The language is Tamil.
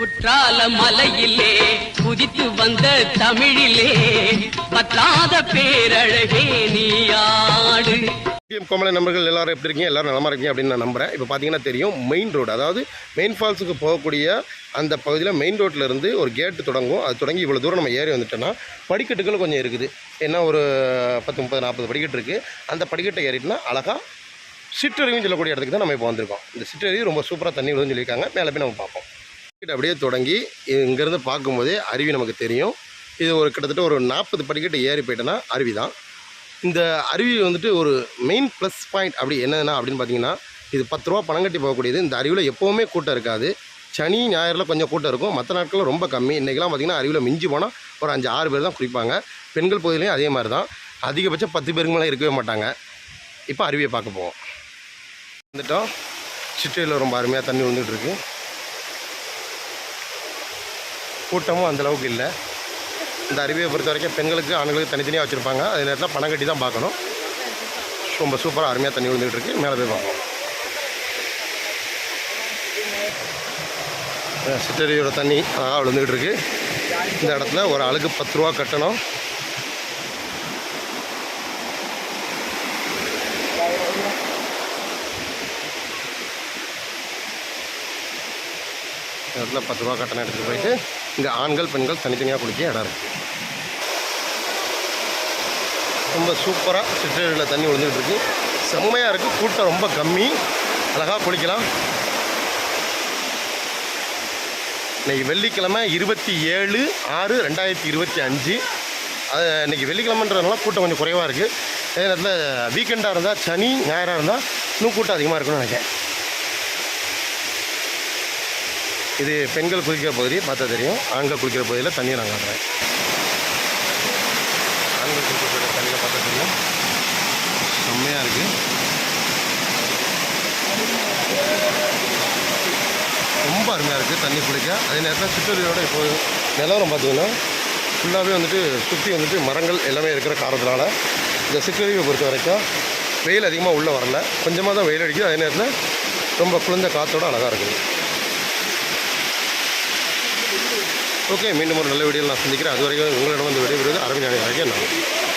குற்றால மலையிலே குதித்து வந்த தமிழிலே பத்தாத பேரழகே நீயாடு கோமலை நண்பர்கள் எல்லாரும் எப்படி இருக்கீங்க? எல்லாரும் நல்லா இருக்கீங்க அப்படின்னு நான் நம்புறேன். இப்போ பார்த்தீங்கன்னா தெரியும் மெயின் ரோடு அதாவது மெயின் ஃபால்ஸுக்கு போகக்கூடிய அந்த பகுதியில் மெயின் ரோட்டில் இருந்து ஒரு கேட்டு தொடங்கும். அது தொடங்கி இவ்வளோ தூரம் நம்ம ஏறி வந்துட்டோம்னா படிக்கட்டுகள் கொஞ்சம் இருக்குது. என்ன ஒரு பத்து முப்பது நாற்பது படிக்கட்டு இருக்குது அந்த படிக்கட்டை ஏறிட்டுனா அழகாக சிற்றருவின்னு சொல்லக்கூடிய இடத்துக்கு தான் நம்ம இப்போ வந்திருக்கோம். இந்த சிற்றறிவு ரொம்ப சூப்பராக தண்ணி விடுதுன்னு சொல்லியிருக்காங்க. மேலே போய் நம்ம பார்ப்போம். அப்படியே தொடங்கி இங்கேருந்து பார்க்கும்போதே அருவி நமக்கு தெரியும். இது ஒரு கிட்டத்தட்ட ஒரு நாற்பது படிக்கட்டு ஏறி போயிட்டேன்னா அருவி தான். இந்த அருவி வந்துட்டு ஒரு மெயின் ப்ளஸ் பாயிண்ட் அப்படி என்னன்னா அப்படின்னு பார்த்தீங்கன்னா இது பத்து ரூபா பணம் கட்டி போகக்கூடியது. இந்த அருவியில் எப்போவுமே கூட்டம் இருக்காது. சனி ஞாயிறில் கொஞ்சம் கூட்டம் இருக்கும். மற்ற நாட்களில் ரொம்ப கம்மி. இன்றைக்கெல்லாம் பார்த்தீங்கன்னா அருவியில் மிஞ்சி போனால் ஒரு அஞ்சு ஆறு பேர் தான் குளிப்பாங்க. பெண்கள் பகுதியிலையும் அதே மாதிரி தான். அதிகபட்சம் பத்து பேருக்கு மேலே இருக்கவே மாட்டாங்க. இப்போ அருவியை பார்க்க போவோம். வந்துட்டோம். சிற்றையில் ரொம்ப அருமையாக தண்ணி வந்துட்டுருக்கு கூட்டமும் அந்தளவுக்கு இல்லை. இந்த அருவியை பொறுத்த வரைக்கும் பெண்களுக்கு ஆண்களுக்கு தனித்தனியாக வச்சுருப்பாங்க. அதே நேரத்தில் பணம் கட்டி தான் பார்க்கணும். ரொம்ப சூப்பராக அருமையாக தண்ணி விழுந்துகிட்டு இருக்கு. மேலே போய் பார்ப்போம். சிற்றறியோட தண்ணி அழகாக விழுந்துகிட்டு இருக்கு. இந்த இடத்துல ஒரு ஆளுக்கு பத்து ரூபா கட்டணும். இந்த இடத்துல பத்து ரூபா கட்டணம் எடுத்துகிட்டு போயிட்டு இங்கே ஆண்கள் பெண்கள் தனித்தனியாக குளிக்க இடம் இருக்குது ரொம்ப சூப்பராக சிற்றறிவில் தண்ணி விழுந்துகிட்டு இருக்கு. செம்மையாக இருக்குது கூட்டம் ரொம்ப கம்மி. அழகாக குளிக்கலாம். இன்னைக்கு வெள்ளிக்கிழமை இருபத்தி ஏழு ஆறு ரெண்டாயிரத்தி இருபத்தி அஞ்சு. அது இன்றைக்கி வெள்ளிக்கிழமைன்றதுனால கூட்டம் கொஞ்சம் குறைவாக இருக்குது அதே நேரத்தில் வீக்கெண்டாக இருந்தால் சனி ஞாயிறாக இருந்தால் இன்னும் கூட்டம் அதிகமாக இருக்கும்னு நினைக்கிறேன். இது பெண்கள் குளிக்கிற பகுதி பார்த்தா தெரியும். ஆண்கள் குளிக்கிற பகுதியில் தண்ணியை நான் காட்டுறேன். ஆண்கள் குளிக்கிற தண்ணியில் பார்த்தா தெரியும். செம்மையாக இருக்குது ரொம்ப அருமையாக இருக்குது தண்ணி குளிக்க அதே நேரத்தில் சிற்றறியோட இப்போ நிலவரம் பார்த்தீங்கன்னா ஃபுல்லாகவே வந்துட்டு சுற்றி வந்துட்டு மரங்கள் எல்லாமே இருக்கிற காரணத்தினால இந்த சிற்றறிவை பொறுத்த வரைக்கும் வெயில் அதிகமாக உள்ளே வரல. கொஞ்சமாக தான் வெயில் அடிக்குது. அதே நேரத்தில் ரொம்ப குளிர்ந்த காற்றோட அழகாக இருக்குது. ஓகே மீண்டும் ஒரு நல்ல வீடியோவில் நான் சந்திக்கிறேன். அது வரைக்கும் உங்களிடம் வந்து விடைபெறுவது அரவிந்த் ஆகிய நான்